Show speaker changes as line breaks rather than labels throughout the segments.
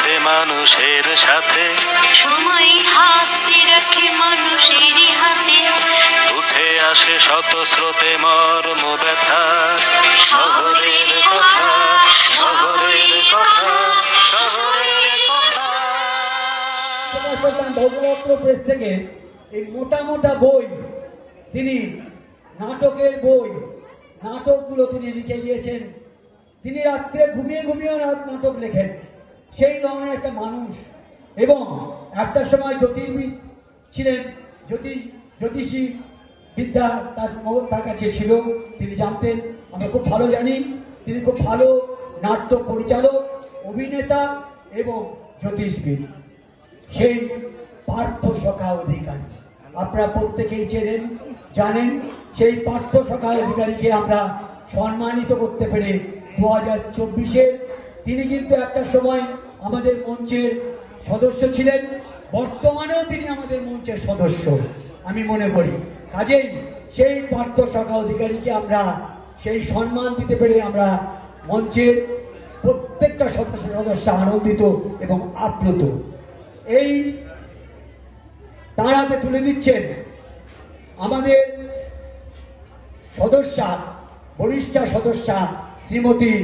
মানুষের সাথে।
সময় হাতে রাখে মানুষেরই হাতে।
উঠে আসে শত স্রোতে মর্ম ব্যথা। শহরের কথা শহরের কথা শহরের কথা।
ভগবত্র প্রেস থেকে এই মোটা মোটা বই তিনি নাটকের বই নাটকগুলো তিনি লিখে দিয়েছেন। তিনি রাত্রে ঘুমিয়ে ঘুমিয়ে রাত নাটক লেখেন। সেই ধরনের একটা মানুষ। এবং একটা সময় জ্যোতির্বিদ ছিলেন জ্যোতিষ জ্যোতিষী বিদ্যা তার তার কাছে ছিল, তিনি জানতেন, আমরা খুব ভালো জানি, তিনি খুব ভালো নাট্য পরিচালক, অভিনেতা এবং জ্যোতিষবিদ। সেই পার্থ সখা অধিকারী। আপনারা প্রত্যেকেই চেনেন, জানেন, সেই পার্থ সখা অধিকারীকে আমরা সম্মানিত করতে পেরে দু হাজার চব্বিশে তিনি কিন্তু একটা সময় আমাদের মঞ্চের সদস্য ছিলেন। বর্তমানেও তিনি আমাদের মঞ্চের সদস্য, আমি মনে করি। কাজেই সেই পার্থ সখা অধিকারীকে আমরা, সেই সম্মান দিতে পেরে আমরা মঞ্চের প্রত্যেকটা সদস্য সদস্য আনন্দিত এবং আপ্লুত। এই তার হাতে তুলে দিচ্ছেন, আমাদের সদস্যা, বরিষ্ঠা সদস্যা শ্রীমতী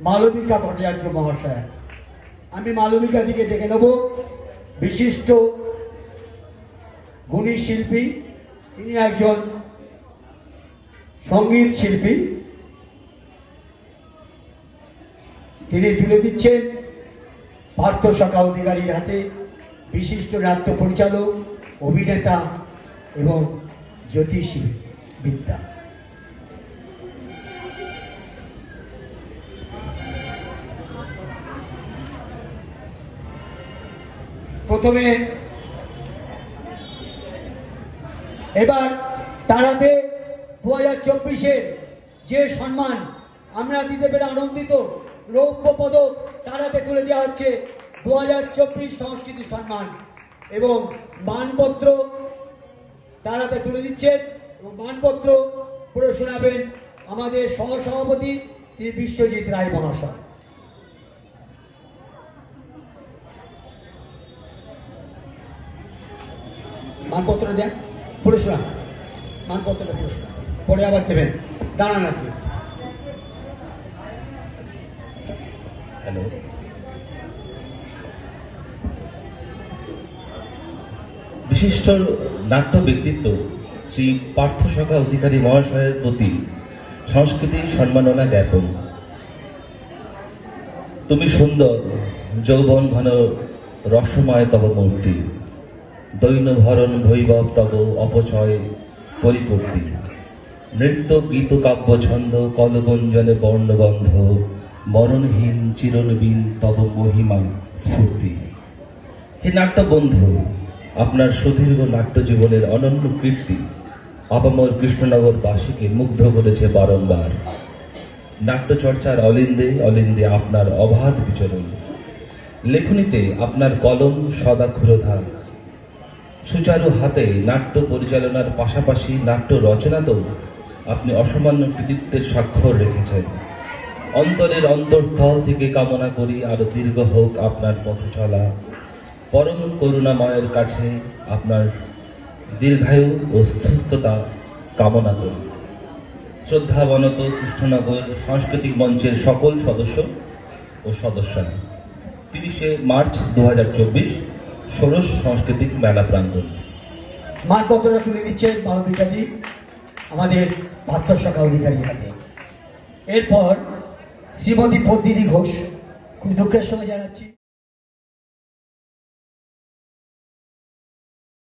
মালবিকা ভট্টাচার্য মহাশয়া। আমি মালবিকা দিকে ডেকে নেব। বিশিষ্ট গুণী শিল্পী, তিনি একজন সংগীত শিল্পী। তিনি তুলে দিচ্ছেন পার্থ শাখা অধিকারীর হাতে বিশিষ্ট নাট্য পরিচালক, অভিনেতা এবং জ্যোতিষী বিদ্যা প্রথমে এবার তারাতে দু হাজার চব্বিশের যে সম্মান আমরা দিতে পেরে আনন্দিত, রৌপ্য পদক তারাতে তুলে দেওয়া হচ্ছে দু হাজার চব্বিশ সংস্কৃতি সম্মান এবং মানপত্র তারাতে তুলে দিচ্ছেন এবং মানপত্র পড়ে শোনাবেন আমাদের সহসভাপতি শ্রী বিশ্বজিৎ রায় মহাশয়। মানপত্র দেন শোনান মানপত্রটা পড়ে পরে আবার দেবেন। দাঁড়ান আপনি।
হ্যালো। বিশিষ্ট নাট্য ব্যক্তিত্ব শ্রী পার্থ সখা অধিকারী মহাশয়ের প্রতি সংস্কৃতি সম্মাননা জ্ঞাপন। তুমি সুন্দর, যৌবন ঘন রসময় তব মূর্তি দৈন ভরণ ভৈভব তব অপচয় পরিপূর্তি। নৃত্য, গীত, কাব্য, ছন্দ, কলগঞ্জনে বর্ণবন্ধ, মরণহীন চিরনবীন তব মহিমা স্ফূর্তি। হে নাট্য বন্ধু আপনার সুদীর্ঘ নাট্য জীবনের অনন্য কীর্তি আপামর কৃষ্ণনগর বাসীকে মুগ্ধ করেছে বারংবার। নাট্যচর্চার অলিন্দে অলিন্দে আপনার অবাধ বিচরণ। লেখনীতে আপনার কলম সদা ক্ষুরোধা। সুচারু হাতে নাট্য পরিচালনার পাশাপাশি নাট্য রচনাতেও আপনি অসামান্য কৃতিত্বের স্বাক্ষর রেখেছেন। অন্তরের অন্তঃস্থল থেকে কামনা করি আরও দীর্ঘ হোক আপনার পথ চলা। পরম করুণাময়ের কাছে আপনার দীর্ঘায়ু ও সুস্থতা কামনা করি। শ্রদ্ধাবনত কৃষ্ণনগর সাংস্কৃতিক মঞ্চের সকল সদস্য ও সদস্যরা, তিরিশে মার্চ দু হাজার চব্বিশ ষোড়শ সাংস্কৃতিক মেলা প্রাঙ্গণ।
মানপত্রটা তুলে দিচ্ছেন অধিকারী আমাদের সখা অধিকারী হাতে এরপর শ্রীমতী পদ্মিনী ঘোষ, খুব দুঃখের সঙ্গে জানাচ্ছি।